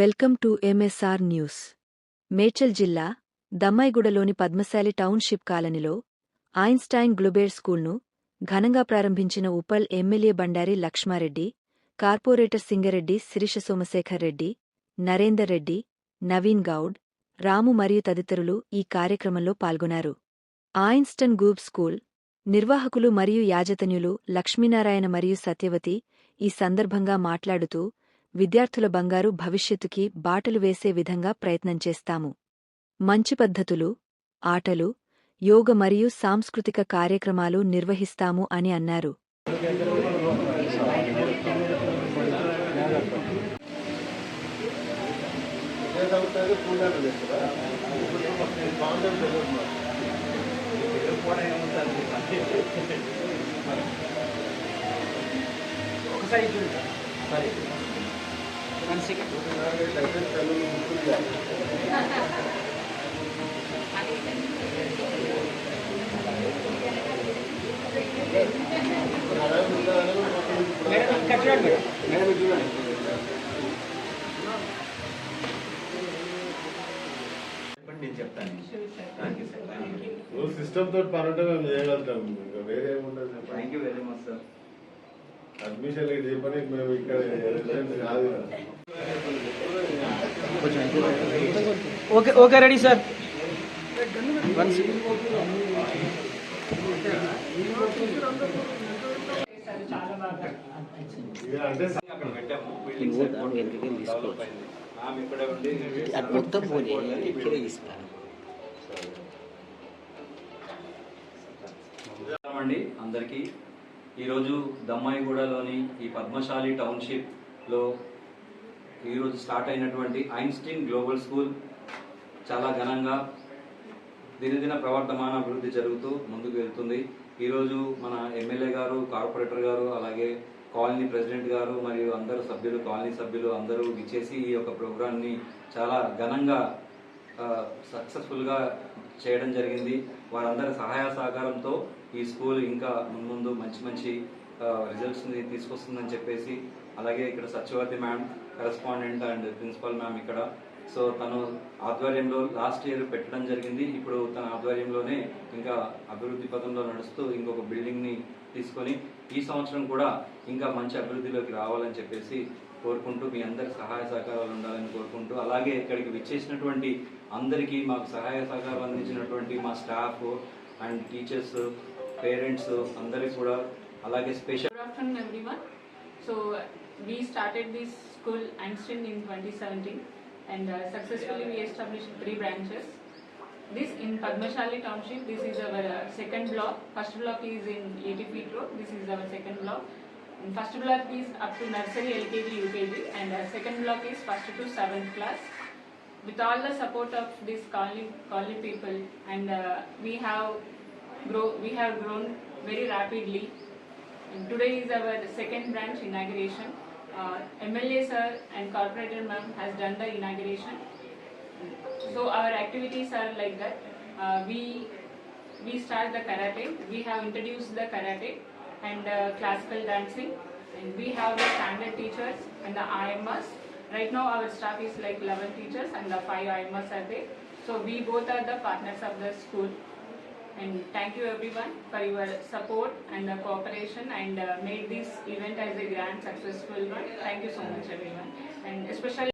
Welcome to MSR news. Medchal జిల్లా దమ్మాయిగూడలోని Padmashali township కాలనీలో ఐన్స్టైన్ గ్లూబేర్ స్కూల్ను ఘనంగా ప్రారంభించిన ఉపల్ ఎమ్మెల్యే బండారి లక్ష్మారెడ్డి కార్పొరేటర్ సింగరెడ్డి శిరీష సోమశేఖర్ రెడ్డి నరేందర్ రెడ్డి నవీన్ గౌడ్ రాము మరియు తదితరులు ఈ కార్యక్రమంలో పాల్గొన్నారు. ఆయిన్స్టన్ గూబ్ స్కూల్ నిర్వాహకులు మరియు యాజతన్యులు లక్ష్మీనారాయణ మరియు సత్యవతి ఈ సందర్భంగా మాట్లాడుతూ విద్యార్థుల బంగారు భవిష్యత్తుకి బాటలు వేసే విధంగా ప్రయత్నం చేస్తాము. మంచి పద్ధతులు ఆటలు యోగ మరియు సాంస్కృతిక కార్యక్రమాలు నిర్వహిస్తాము అని అన్నారు. ఒకసారి సెకండ్ మేడం చూడండి చూడండి నేను చెప్తాను నువ్వు సిస్టమ్ తోటి పనుంటే మేము చేయగలుగుతాం. ఇంకా వేరే ఏముంటుంది చెప్పండి. Thank you very much sir admission చెప్పని మేము ఇక్కడ కదా. Okay okay ready sir. అది మొత్తం పోనీ. అండి అందరికీ ఈరోజు దమ్మాయిగూడలోని ఈ పద్మశాలి టౌన్షిప్లో ఈరోజు స్టార్ట్ అయినటువంటి ఐన్స్టీన్ గ్లోబల్ స్కూల్ చాలా ఘనంగా దినదిన ప్రవర్తమాన అభివృద్ధి జరుగుతూ ముందుకు వెళ్తుంది. ఈరోజు మన ఎమ్మెల్యే గారు కార్పొరేటర్ గారు అలాగే కాలనీ ప్రెసిడెంట్ గారు మరియు అందరు సభ్యులు కాలనీ సభ్యులు అందరూ విచ్చేసి ఈ యొక్క ప్రోగ్రాన్ని చాలా ఘనంగా సక్సెస్ఫుల్గా చేయడం జరిగింది. వారందరి సహాయ సహకారంతో ఈ స్కూల్ ఇంకా ముందు మంచి మంచి రిజల్ట్స్ని తీసుకొస్తుందని చెప్పేసి అలాగే ఇక్కడ Satyavathi ma'am correspondent and principal ma'am ఇక్కడ. సో తను ఆధ్వర్యంలో లాస్ట్ ఇయర్ పెట్టడం జరిగింది. ఇప్పుడు తన ఆధ్వర్యంలోనే ఇంకా అభివృద్ధి పథంలో నడుస్తూ ఇంకొక బిల్డింగ్ని తీసుకొని ఈ సంవత్సరం కూడా ఇంకా మంచి అభివృద్ధిలోకి రావాలని చెప్పేసి కోరుకుంటూ మీ అందరి సహాయ సహకారాలు ఉండాలని కోరుకుంటూ అలాగే ఇక్కడికి విచ్చేసినటువంటి అందరికీ మాకు సహాయ సహకారాలు అందించినటువంటి మా స్టాఫ్ అండ్ టీచర్స్ పేరెంట్స్ అందరికి కూడా అలాగే special afternoon everyone so we started the school in twenty seventeen and successfully we establish three branches this in Padmashali township this is our second block first block is in eighty feet road this is our second block First block is up to nursery, LKG, UKG, and uh, second block is first to seventh class. With all the support of this colony, colony people, and uh, we have grow, we have grown very rapidly. And today is our second branch inauguration. Uh, MLA sir and corporator ma'am has done the inauguration. So our activities are like that. Uh, we we start the karate. We have introduced the karate and uh, classical dancing, and we have the standard teachers and the IMS. Right now our staff is like 11 teachers and the five IMS are there. So we both are the partners of the school. And thank you everyone for your support and the cooperation and uh, made this event as a grand successful one. Thank you so much everyone. And especially